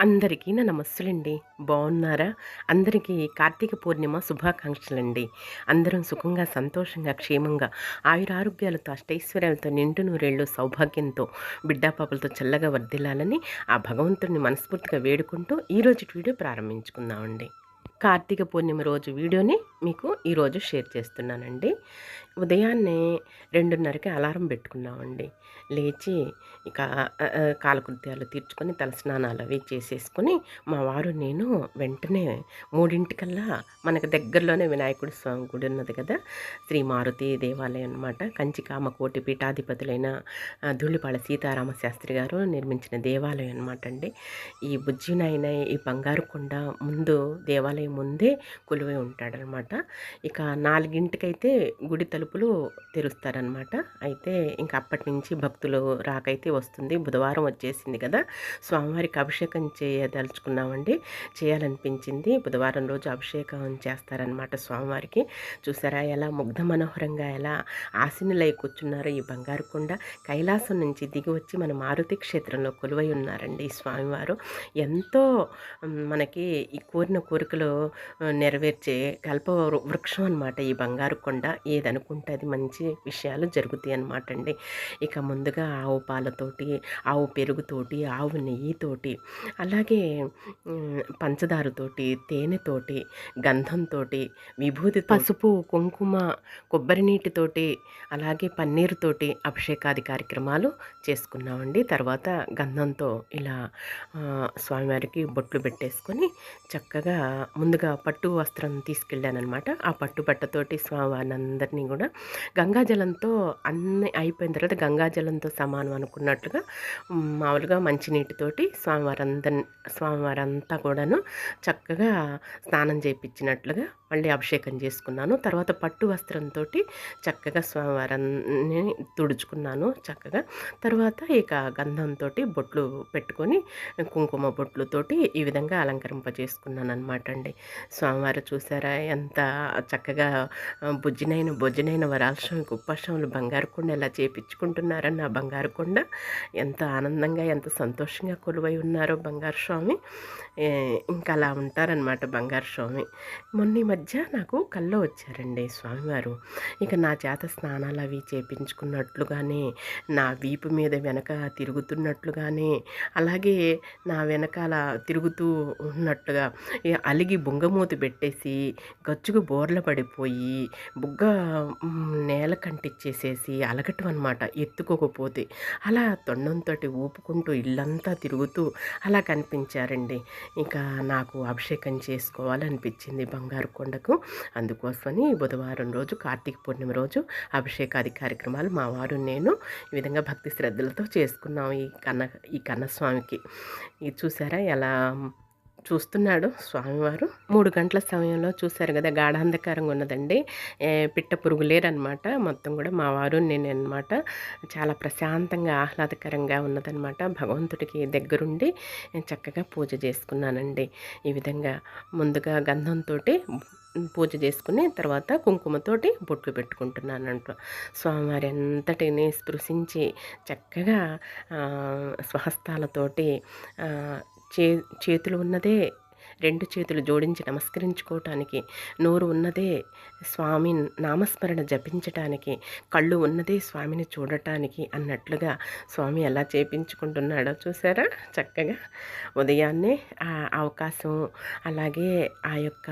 అందరికీ నా నమస్సులండి. బాగున్నారా అందరికీ కార్తీక పూర్ణిమ శుభాకాంక్షలండి. అందరం సుఖంగా సంతోషంగా క్షేమంగా ఆయురారోగ్యాలతో అష్టైశ్వర్యాలతో నిండు నూరేళ్ళు సౌభాగ్యంతో బిడ్డాపాపలతో చల్లగా వర్ధిల్లాలని ఆ భగవంతుడిని మనస్ఫూర్తిగా వేడుకుంటూ ఈరోజు వీడియో ప్రారంభించుకుందామండి. కార్తీక పూర్ణిమ రోజు వీడియోని మీకు ఈరోజు షేర్ చేస్తున్నానండి. ఉదయాన్నే రెండున్నరకి అలారం పెట్టుకున్నామండి. లేచి ఇక కాలకృత్యాలు తీర్చుకొని తలస్నానాలు అవి చేసేసుకొని మా వారు నేను వెంటనే మూడింటికల్లా మనకు దగ్గరలోనే వినాయకుడి స్వామి గుడి ఉన్నది కదా శ్రీ మారుతి దేవాలయం అనమాట కంచికామ కోటి పీఠాధిపతులైన ధూళిపాళ సీతారామ శాస్త్రి గారు నిర్మించిన దేవాలయం అనమాట అండి. ఈ బుజ్జినాయన ఈ బంగారు కొండ ముందు దేవాలయం ముందే కొలువై ఉంటాడనమాట ఇక నాలుగింటికైతే గుడి తలుపు తలుపులు తెరుస్తారనమాట అయితే ఇంకా అప్పటి నుంచి భక్తులు రాకైతే వస్తుంది. బుధవారం వచ్చేసింది కదా. స్వామివారికి అభిషేకం చేయదలుచుకున్నామండి. చేయాలనిపించింది. బుధవారం రోజు అభిషేకం చేస్తారనమాట స్వామివారికి. చూసారా ఎలా ముగ్ధ మనోహరంగా ఎలా ఆశీనులై కూర్చున్నారో ఈ బంగారు కొండ. కైలాసం నుంచి దిగి వచ్చి మన మారుతి క్షేత్రంలో కొలువై ఉన్నారండి ఈ స్వామివారు. ఎంతో మనకి ఈ కోరిన కోరికలు నెరవేర్చే కల్ప వృక్షం అనమాట ఈ బంగారు కొండ. ఏదనుకుంటే అది మంచి విషయాలు జరుగుతాయి అనమాట అండి. ఇక ముందుగా ఆవు పాలతోటి ఆవు పెరుగుతోటి ఆవు నెయ్యితోటి అలాగే పంచదారతోటి తేనెతోటి గంధంతో విభూతి పసుపు కుంకుమ కొబ్బరి నీటితోటి అలాగే పన్నీరుతోటి అభిషేకాది కార్యక్రమాలు చేసుకున్నామండి. తర్వాత గంధంతో ఇలా స్వామివారికి బొట్లు పెట్టేసుకొని చక్కగా ముందుగా పట్టు వస్త్రం తీసుకెళ్ళానమాట ఆ పట్టు బట్టతోటి స్వామివారిని అందరినీ కూడా గంగాజలంతో అన్నీ అయిపోయిన తర్వాత గంగాజలంతో సమానం అనుకున్నట్లుగా మామూలుగా మంచినీటితోటి స్వామివారందరి స్వామివారంతా కూడాను చక్కగా స్నానం చేయించినట్లుగా మళ్ళీ అభిషేకం చేసుకున్నాను. తర్వాత పట్టు వస్త్రంతో చక్కగా స్వామివారాన్ని తుడుచుకున్నాను చక్కగా. తర్వాత ఇక గంధంతో బొట్లు పెట్టుకొని కుంకుమ బొట్లుతోటి ఈ విధంగా అలంకరింపజేసుకున్నాను అనమాట అండి. స్వామివారు చూసారా ఎంత చక్కగా బుజ్జినైన బొజ్జినైన వరాలస్వామి కుప్పస్వాములు బంగారు కొండ ఎలా చేపించుకుంటున్నారని నా బంగారు కొండ ఎంత ఆనందంగా ఎంత సంతోషంగా కొలువై ఉన్నారో బంగారు స్వామి. ఇంకా అలా ఉంటారనమాట బంగారు స్వామి. మొన్న మధ్య నాకు కల్లో వచ్చారండి స్వామివారు. ఇక నా చేత స్నానాలు అవి చేపించుకున్నట్లుగానే నా వీపు మీద వెనక తిరుగుతున్నట్లుగానే అలాగే నా వెనకాల తిరుగుతూ ఉన్నట్టుగా అలిగి బుంగమూతి పెట్టేసి గచ్చుకు బోర్ల పడిపోయి బుగ్గ నేల కంటిచ్చేసేసి అలగటం అనమాట ఎత్తుకోకపోతే. అలా తొండంతో ఊపుకుంటూ ఇల్లంతా తిరుగుతూ అలా కనిపించారండి. ఇంకా నాకు అభిషేకం చేసుకోవాలనిపించింది బంగారు కొండకు. అందుకోసమని బుధవారం రోజు కార్తీక పూర్ణిమ రోజు అభిషేకాది కార్యక్రమాలు మా వారు నేను ఈ విధంగా భక్తి శ్రద్ధలతో చేసుకున్నాం ఈ కన్న ఈ కన్నస్వామికి. ఇది చూసారా ఎలా చూస్తున్నాడు స్వామివారు. మూడు గంటల సమయంలో చూశారు కదా గాఢాంధకారంగా ఉన్నదండి. పిట్ట పురుగు లేరనమాట మొత్తం కూడా మా వారు నేను అనమాట చాలా ప్రశాంతంగా ఆహ్లాదకరంగా ఉన్నదనమాట భగవంతుడికి దగ్గరుండి చక్కగా పూజ చేసుకున్నానండి. ఈ విధంగా ముందుగా గంధంతో పూజ చేసుకుని తర్వాత కుంకుమతోటి బొట్లు పెట్టుకుంటున్నానంట. స్వామివారి అంతటిని స్పృశించి చక్కగా స్వహస్తాలతోటి చే చేతులు ఉన్నదే రెండు చేతులు జోడించి నమస్కరించుకోవటానికి. నోరు ఉన్నదే స్వామి నామస్మరణ జపించటానికి. కళ్ళు ఉన్నదే స్వామిని చూడటానికి అన్నట్లుగా స్వామి ఎలా చేపించుకుంటున్నాడో చూసారా? చక్కగా ఉదయాన్నే ఆ అవకాశం అలాగే ఆ యొక్క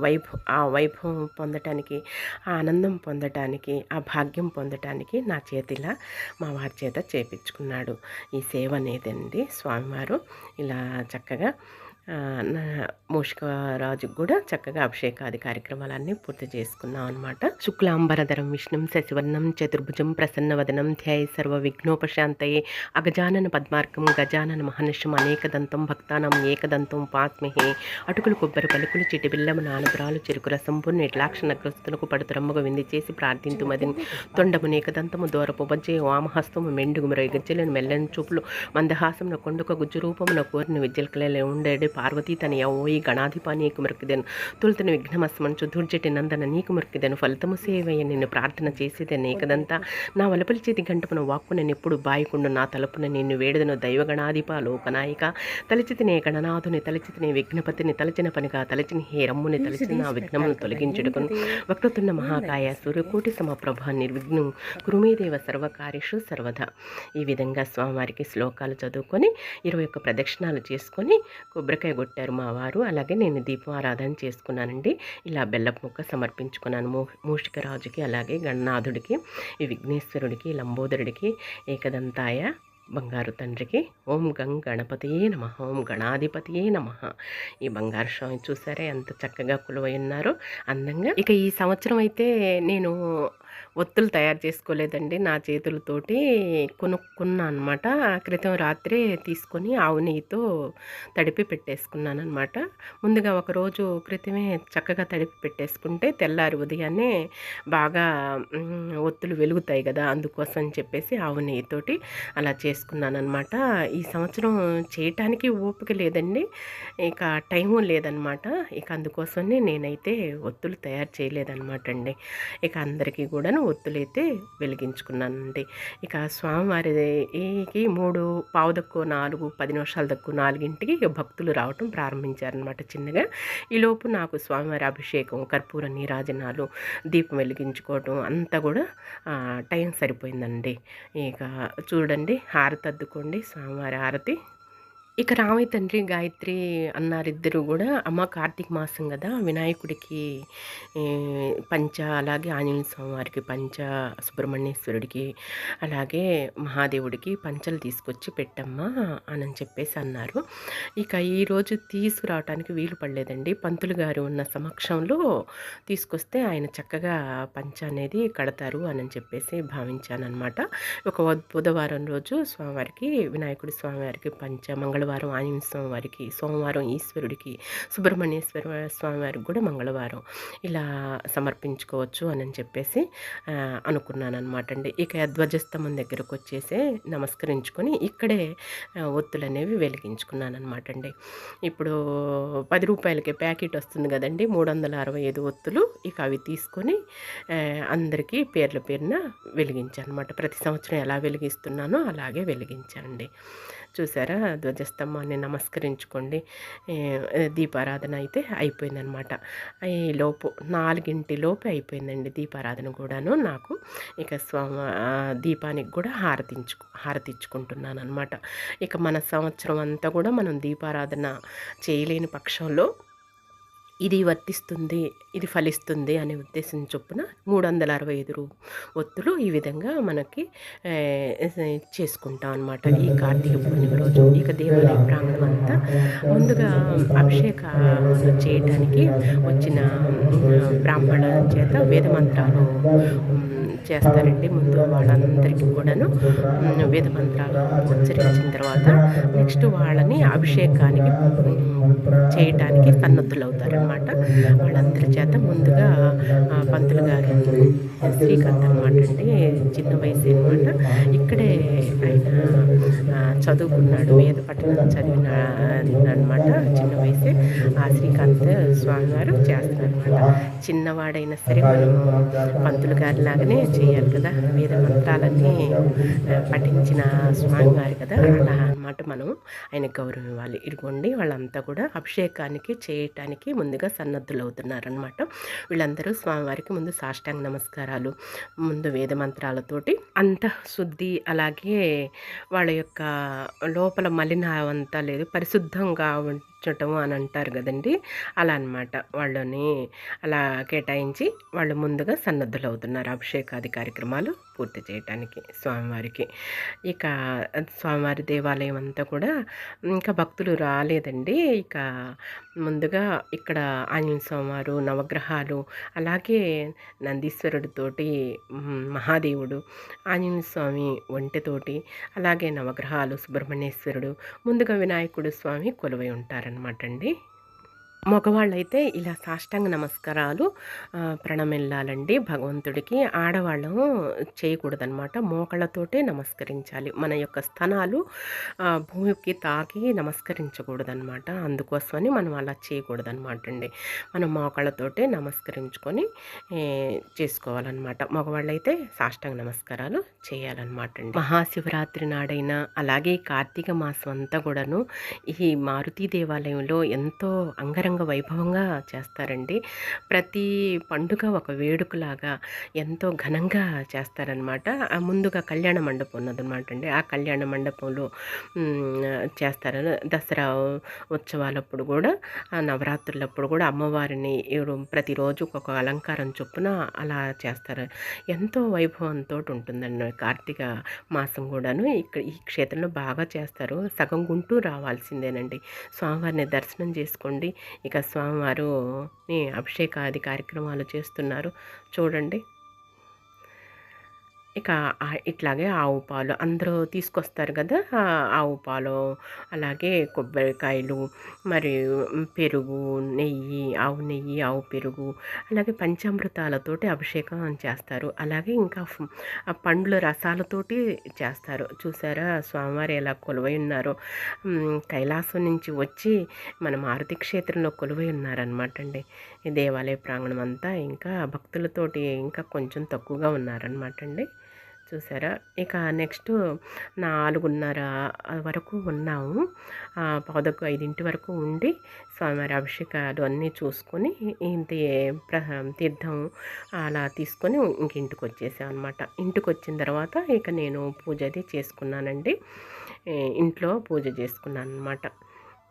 వైభవ ఆ వైభవం పొందటానికి ఆ ఆనందం పొందటానికి ఆ భాగ్యం పొందటానికి నా చేతిలా మా వారి చేత చేపించుకున్నాడు. ఈ సేవ అనేదండి స్వామివారు. ఇలా చక్కగా మూషికరాజుకు కూడా చక్కగా అభిషేకాది కార్యక్రమాలన్నీ పూర్తి చేసుకున్నాం అనమాట శుక్లాంబరధరం విష్ణుం శశివర్ణం చతుర్భుజం ప్రసన్నవదనం ధ్యాయ సర్వ విఘ్నోపశాంతయే అగజానన పద్మార్కం గజానన మహనిషం అనేకదంతం భక్తానం ఏకదంతం పాస్మిహే అటుకులు కొబ్బరి పలుకులు చిటిబిల్లము నానపురాలు చెరుకు రసంపు ఇట్లాక్షణ గ్రస్తులకు పడుతురమ్మగా వింది చేసి ప్రార్థింతు మదిని తొండము నేకదంతము దూరపు బజ్జే వామహస్తము మెండుగు గజ్జలను మెల్లని చూపులు మందహాసమున కొండుక గుజ్జు రూపమున కోరిన విద్యలకలే ఉండేడు పార్వతీ తనయ ఓయి గణాధిప నీకు మొక్కిదెను తొలుతన విఘ్నమస్మంచు దుర్జటి నందన నీకు మొక్కిదెను ఫలితము సేవయ్య నిన్ను ప్రార్థన చేసేదే నేకదంతా నా వలపలి చేతి గంటపున వాక్కు నేను ఎప్పుడు బాయికుండు నా తలుపున నిన్ను వేడదను దైవగణాధిప లోకనాయిక తలచితినే గణనాథుని తలచితినే విఘ్నపతిని తలచిన పనిగా తలచిన హే రమ్ముని తలచిన నా విఘ్నమును తొలగించుటకును వక్రతున్న మహాకాయ సూర్యకోటి సమప్రభ నిర్విఘ్నం కురుమేదేవ సర్వకార్యషు సర్వదా ఈ విధంగా స్వామివారికి శ్లోకాలు చదువుకొని ఇరవై ఒక్క ప్రదక్షిణాలు చేసుకొని కొబ్బరికాయ కొట్టారు మా వారు. అలాగే నేను దీపారాధన చేసుకున్నానండి. ఇలా బెల్లపు ముక్క సమర్పించుకున్నాను. మూ మూషికరాజుకి అలాగే గణనాథుడికి ఈ విఘ్నేశ్వరుడికి లంబోదరుడికి ఏకదంతాయ బంగారు తండ్రికి ఓం గం గణపతియే నమ ఓం గణాధిపతియే నమ. ఈ బంగారు స్వామి చూసారే ఎంత చక్కగా కొలువై ఉన్నారో. అందంగా. ఇక ఈ సంవత్సరం అయితే నేను ఒత్తులు తయారు చేసుకోలేదండి. నా చేతులతోటి కొనుక్కున్నా అనమాట క్రితం రాత్రే తీసుకొని ఆవు నెయ్యితో తడిపి పెట్టేసుకున్నాను అనమాట ముందుగా ఒకరోజు క్రితమే చక్కగా తడిపి పెట్టేసుకుంటే తెల్లారి ఉదయాన్నే బాగా ఒత్తులు వెలుగుతాయి కదా అందుకోసం చెప్పేసి ఆవు నెయ్యితోటి అలా చేసుకున్నాను అనమాట ఈ సంవత్సరం చేయటానికి ఓపిక లేదండి. ఇక టైము లేదనమాట ఇక అందుకోసమే నేనైతే ఒత్తులు తయారు చేయలేదన్నమాట అండి ఇక అందరికీ కూడా కూడాను ఒత్తులైతే వెలిగించుకున్నానండి. ఇక స్వామివారికి మూడు పావు దక్కు నాలుగు పది నిమిషాల దక్కు నాలుగింటికి ఇక భక్తులు రావటం ప్రారంభించారనమాట చిన్నగా. ఈలోపు నాకు స్వామివారి అభిషేకం కర్పూర నీరాజనాలు దీపం వెలిగించుకోవటం అంతా కూడా టైం సరిపోయిందండి. ఇక చూడండి హారతి అద్దుకోండి స్వామివారి హారతి ఇక రామయ్య తండ్రి గాయత్రి అన్నారిద్దరూ కూడా అమ్మ కార్తీక మాసం కదా వినాయకుడికి పంచ అలాగే ఆంజనేయ స్వామి వారికి పంచ సుబ్రహ్మణ్యేశ్వరుడికి అలాగే మహాదేవుడికి పంచలు తీసుకొచ్చి పెట్టమ్మా అని చెప్పేసి అన్నారు. ఇక ఈరోజు తీసుకురావటానికి వీలు పడలేదండి. పంతులు గారు ఉన్న సమక్షంలో తీసుకొస్తే ఆయన చక్కగా పంచ అనేది కడతారు అని చెప్పేసి భావించానమాట ఒక బుధవారం రోజు స్వామివారికి వినాయకుడి స్వామివారికి పంచ మంగళవారం మంగళవారం ఆంజనేయ స్వామి వారికి సోమవారం ఈశ్వరుడికి సుబ్రహ్మణ్యేశ్వర స్వామి వారికి కూడా మంగళవారం ఇలా సమర్పించుకోవచ్చు అని చెప్పేసి అనుకున్నాను అనమాట అండి. ఇక ధ్వజస్తంభం దగ్గరకు వచ్చేసి నమస్కరించుకొని ఇక్కడే ఒత్తులు అనేవి వెలిగించుకున్నాను అనమాట అండి. ఇప్పుడు పది రూపాయలకి ప్యాకెట్ వస్తుంది కదండి మూడు వందల అరవై ఐదు ఒత్తులు. ఇక అవి తీసుకొని అందరికీ పేర్ల పేరున వెలిగించాను అనమాట ప్రతి సంవత్సరం ఎలా వెలిగిస్తున్నానో అలాగే వెలిగించానండి. చూసారా? ధ్వజస్తంభాన్ని నమస్కరించుకోండి. దీపారాధన అయితే అయిపోయిందనమాట ఈ లోపు నాలుగింటి లోపు అయిపోయిందండి దీపారాధన కూడాను నాకు. ఇక స్వామి దీపానికి కూడా హారతించు హారతించుకుంటున్నాను అనమాట ఇక మన సంవత్సరం అంతా కూడా మనం దీపారాధన చేయలేని పక్షంలో ఇది వర్తిస్తుంది ఇది ఫలిస్తుంది అనే ఉద్దేశం చొప్పున మూడు వందల అరవై ఐదు ఒత్తులు ఈ విధంగా మనకి చేసుకుంటాం అనమాట ఈ కార్తీక పూర్ణిమ రోజు. ఇక దేవాలయ ప్రాంగణం అంతా ముందుగా అభిషేకాలు చేయటానికి వచ్చిన బ్రాహ్మణ చేత చేస్తారండి. ముందు వాళ్ళందరికీ కూడాను వేద మంత్రాలు ఉచ్చరించిన తర్వాత నెక్స్ట్ వాళ్ళని అభిషేకానికి చేయటానికి సన్నద్ధులు అవుతారనమాట వాళ్ళందరి చేత ముందుగా పంతులు గారు శ్రీకాంత్ అనమాట అండి చిన్న వయసు అనమాట ఇక్కడే ఆయన చదువుకున్నాడు వేద పట్టణం చదివిన అనమాట చిన్న వయసు. ఆ శ్రీకాంత్ స్వామివారు చేస్తారనమాట చిన్నవాడైనా సరే మనం పంతులు గారి లాగానే చేయాలి కదా. వేద మంత్రాలన్నీ పఠించిన స్వామివారి కదా. అలా అనమాట మనం. ఆయన గౌరవం ఇవ్వాలి. ఇదిగోండి వాళ్ళంతా కూడా అభిషేకానికి చేయటానికి ముందుగా సన్నద్ధులు అవుతున్నారనమాట వీళ్ళందరూ స్వామివారికి ముందు సాష్టాంగ నమస్కారాలు ముందు వేద మంత్రాలతోటి అంత శుద్ధి అలాగే వాళ్ళ యొక్క లోపల మలినం అంతా లేదు పరిశుద్ధంగా కూర్చోటం అని అంటారు కదండి. అలా అనమాట వాళ్ళని అలా కేటాయించి వాళ్ళు ముందుగా సన్నద్ధులు అవుతున్నారు అభిషేకాది కార్యక్రమాలు పూర్తి చేయటానికి స్వామివారికి. ఇక స్వామివారి దేవాలయం అంతా కూడా ఇంకా భక్తులు రాలేదండి. ఇక ముందుగా ఇక్కడ ఆంజనేయ స్వామివారు నవగ్రహాలు అలాగే నందీశ్వరుడితోటి మహాదేవుడు ఆంజనేయ స్వామి ఒంటెతోటి అలాగే నవగ్రహాలు సుబ్రహ్మణ్యేశ్వరుడు ముందుగా వినాయకుడు స్వామి కొలువై ఉంటారనమాట అండి. మగవాళ్ళైతే ఇలా సాష్టాంగ నమస్కారాలు ప్రణమిల్లాలండి. భగవంతుడికి ఆడవాళ్ళం చేయకూడదనమాట మోకళ్ళతోటే నమస్కరించాలి. మన యొక్క స్థనాలు భూమికి తాకి నమస్కరించకూడదనమాట అందుకోసమని మనం అలా చేయకూడదనమాట అండి మనం మోకాళ్ళతోటే నమస్కరించుకొని చేసుకోవాలన్నమాట. మగవాళ్ళైతే సాష్టాంగ నమస్కారాలు చేయాలన్నమాట అండి మహాశివరాత్రి నాడైనా అలాగే కార్తీక మాసం అంతా కూడాను ఈ మారుతి దేవాలయంలో ఎంతో అంగరంగ అంగరంగ వైభవంగా చేస్తారండి. ప్రతి పండుగ ఒక వేడుకలాగా ఎంతో ఘనంగా చేస్తారనమాట. ముందుగా కళ్యాణ మండపం ఉన్నదనమాట అండి. ఆ కళ్యాణ మండపంలో చేస్తారు. దసరా ఉత్సవాలప్పుడు కూడా నవరాత్రులప్పుడు కూడా అమ్మవారిని ప్రతిరోజు ఒక అలంకారం చొప్పున అలా చేస్తారు. ఎంతో వైభవంతో ఉంటుందండి. కార్తీక మాసం కూడాను ఇక్కడ ఈ క్షేత్రంలో బాగా చేస్తారు. సగం గుంటూ రావాల్సిందేనండి. స్వామివారిని దర్శనం చేసుకోండి. ఇక స్వామివారు అభిషేకాది కార్యక్రమాలు చేస్తున్నారు. చూడండి. ఇక ఇట్లాగే ఆవు పాలు అందరూ తీసుకొస్తారు కదా ఆవు పాలు. అలాగే కొబ్బరికాయలు మరియు పెరుగు నెయ్యి ఆవు నెయ్యి ఆవు పెరుగు అలాగే పంచామృతాలతోటి అభిషేకం చేస్తారు. అలాగే ఇంకా పండ్ల రసాలతోటి చేస్తారు. చూసారా స్వామివారు ఎలా కొలువై ఉన్నారో. కైలాసం నుంచి వచ్చి మన మారుతి క్షేత్రంలో కొలువై ఉన్నారనమాట అండి. దేవాలయ ప్రాంగణం అంతా ఇంకా భక్తులతోటి ఇంకా కొంచెం తక్కువగా ఉన్నారనమాట అండి. చూసారా? ఇక నెక్స్ట్ నాలుగున్నర వరకు ఉన్నాము. పదకు ఐదింటి వరకు ఉండి స్వామివారి అభిషేకాలు అన్నీ చూసుకొని ఇంటి తీర్థం అలా తీసుకొని ఇంక ఇంటికి వచ్చేసాం అనమాట ఇంటికి వచ్చిన తర్వాత ఇక నేను పూజ అది చేసుకున్నానండి. ఇంట్లో పూజ చేసుకున్నాను అనమాట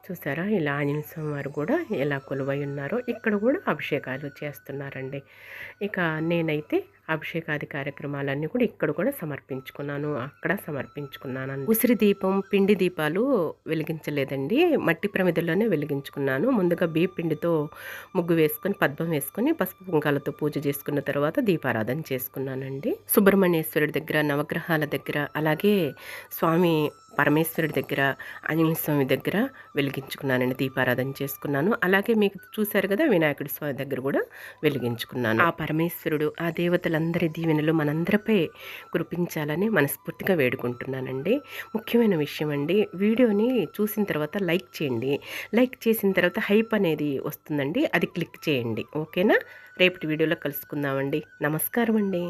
చూసారా? ఇలా ఆంజనేయ స్వామి వారు కూడా ఎలా కొలువై ఉన్నారో ఇక్కడ కూడా అభిషేకాలు చేస్తున్నారండి. ఇక నేనైతే అభిషేకాది కార్యక్రమాలన్నీ కూడా ఇక్కడ కూడా సమర్పించుకున్నాను. అక్కడ సమర్పించుకున్నాను. ఉసిరి దీపం పిండి దీపాలు వెలిగించలేదండి. మట్టి ప్రమిదల్లోనే వెలిగించుకున్నాను. ముందుగా బీ పిండితో ముగ్గు వేసుకొని పద్మం వేసుకొని పసుపు కుంకాలతో పూజ చేసుకున్న తర్వాత దీపారాధన చేసుకున్నానండి. సుబ్రహ్మణ్యేశ్వరుడి దగ్గర నవగ్రహాల దగ్గర అలాగే స్వామి పరమేశ్వరుడి దగ్గర ఆంజనేయ స్వామి దగ్గర వెలిగించుకున్నానండి దీపారాధన చేసుకున్నాను. అలాగే మీకు చూశారు కదా వినాయకుడి స్వామి దగ్గర కూడా వెలిగించుకున్నాను. ఆ పరమేశ్వరుడు ఆ దేవతలందరి దీవెనలు మనందరిపై కురిపించాలని మనస్ఫూర్తిగా వేడుకుంటున్నానండి. ముఖ్యమైన విషయం అండి వీడియోని చూసిన తర్వాత లైక్ చేయండి. లైక్ చేసిన తర్వాత హైప్ అనేది వస్తుందండి అది క్లిక్ చేయండి. ఓకేనా? రేపటి వీడియోలో కలుసుకుందామండి. నమస్కారం అండి